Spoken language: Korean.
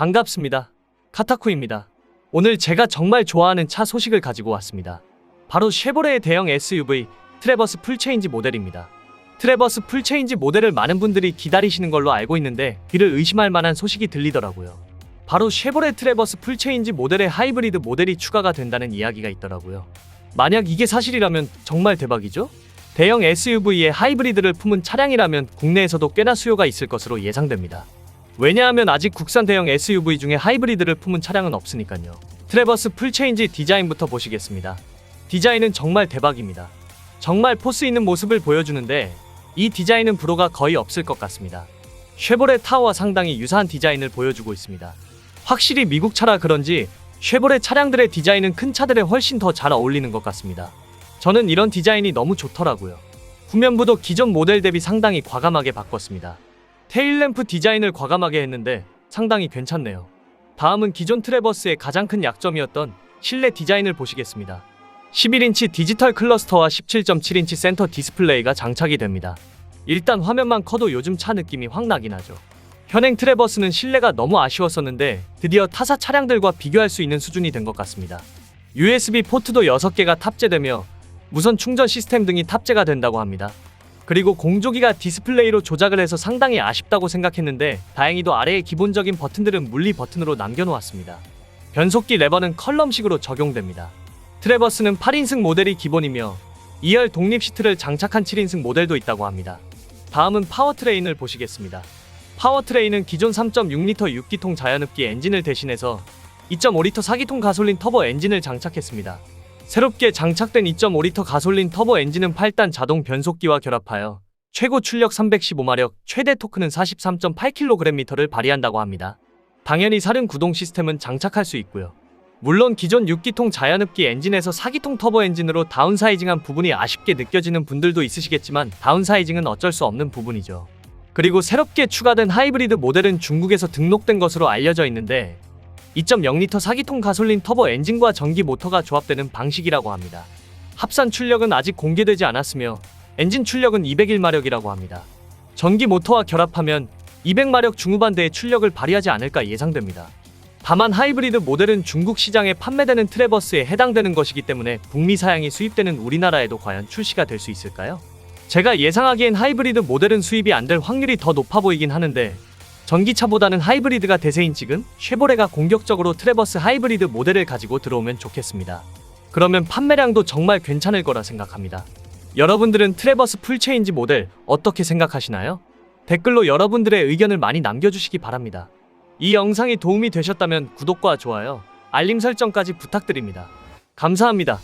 반갑습니다. 카타쿠입니다. 오늘 제가 정말 좋아하는 차 소식을 가지고 왔습니다. 바로 쉐보레의 대형 SUV 트레버스 풀체인지 모델입니다. 트레버스 풀체인지 모델을 많은 분들이 기다리시는 걸로 알고 있는데 이를 의심할 만한 소식이 들리더라고요. 바로 쉐보레 트레버스 풀체인지 모델의 하이브리드 모델이 추가가 된다는 이야기가 있더라고요. 만약 이게 사실이라면 정말 대박이죠? 대형 SUV에 하이브리드를 품은 차량이라면 국내에서도 꽤나 수요가 있을 것으로 예상됩니다. 왜냐하면 아직 국산 대형 SUV 중에 하이브리드를 품은 차량은 없으니까요. 트레버스 풀체인지 디자인부터 보시겠습니다. 디자인은 정말 대박입니다. 정말 포스 있는 모습을 보여주는데 이 디자인은 불호가 거의 없을 것 같습니다. 쉐보레 타워와 상당히 유사한 디자인을 보여주고 있습니다. 확실히 미국 차라 그런지 쉐보레 차량들의 디자인은 큰 차들에 훨씬 더 잘 어울리는 것 같습니다. 저는 이런 디자인이 너무 좋더라고요. 후면부도 기존 모델 대비 상당히 과감하게 바꿨습니다. 테일램프 디자인을 과감하게 했는데 상당히 괜찮네요. 다음은 기존 트레버스의 가장 큰 약점이었던 실내 디자인을 보시겠습니다. 11인치 디지털 클러스터와 17.7인치 센터 디스플레이가 장착이 됩니다. 일단 화면만 커도 요즘 차 느낌이 확 나긴 하죠. 현행 트레버스는 실내가 너무 아쉬웠었는데 드디어 타사 차량들과 비교할 수 있는 수준이 된 것 같습니다. USB 포트도 6개가 탑재되며 무선 충전 시스템 등이 탑재가 된다고 합니다. 그리고 공조기가 디스플레이로 조작을 해서 상당히 아쉽다고 생각했는데 다행히도 아래의 기본적인 버튼들은 물리 버튼으로 남겨놓았습니다. 변속기 레버는 컬럼식으로 적용됩니다. 트레버스는 8인승 모델이 기본이며 2열 독립 시트를 장착한 7인승 모델도 있다고 합니다. 다음은 파워트레인을 보시겠습니다. 파워트레인은 기존 3.6L 6기통 자연흡기 엔진을 대신해서 2.5L 4기통 가솔린 터보 엔진을 장착했습니다. 새롭게 장착된 2.5L 가솔린 터보 엔진은 8단 자동 변속기와 결합하여 최고 출력 315마력, 최대 토크는 43.8kgm를 발휘한다고 합니다. 당연히 사륜 구동 시스템은 장착할 수 있고요. 물론 기존 6기통 자연흡기 엔진에서 4기통 터보 엔진으로 다운사이징한 부분이 아쉽게 느껴지는 분들도 있으시겠지만 다운사이징은 어쩔 수 없는 부분이죠. 그리고 새롭게 추가된 하이브리드 모델은 중국에서 등록된 것으로 알려져 있는데 2.0L 4기통 가솔린 터보 엔진과 전기 모터가 조합되는 방식이라고 합니다. 합산 출력은 아직 공개되지 않았으며 엔진 출력은 201마력이라고 합니다. 전기 모터와 결합하면 200마력 중후반대의 출력을 발휘하지 않을까 예상됩니다. 다만 하이브리드 모델은 중국 시장에 판매되는 트레버스에 해당되는 것이기 때문에 북미 사양이 수입되는 우리나라에도 과연 출시가 될 수 있을까요? 제가 예상하기엔 하이브리드 모델은 수입이 안 될 확률이 더 높아 보이긴 하는데 전기차보다는 하이브리드가 대세인 지금 쉐보레가 공격적으로 트레버스 하이브리드 모델을 가지고 들어오면 좋겠습니다. 그러면 판매량도 정말 괜찮을 거라 생각합니다. 여러분들은 트레버스 풀체인지 모델 어떻게 생각하시나요? 댓글로 여러분들의 의견을 많이 남겨주시기 바랍니다. 이 영상이 도움이 되셨다면 구독과 좋아요, 알림 설정까지 부탁드립니다. 감사합니다.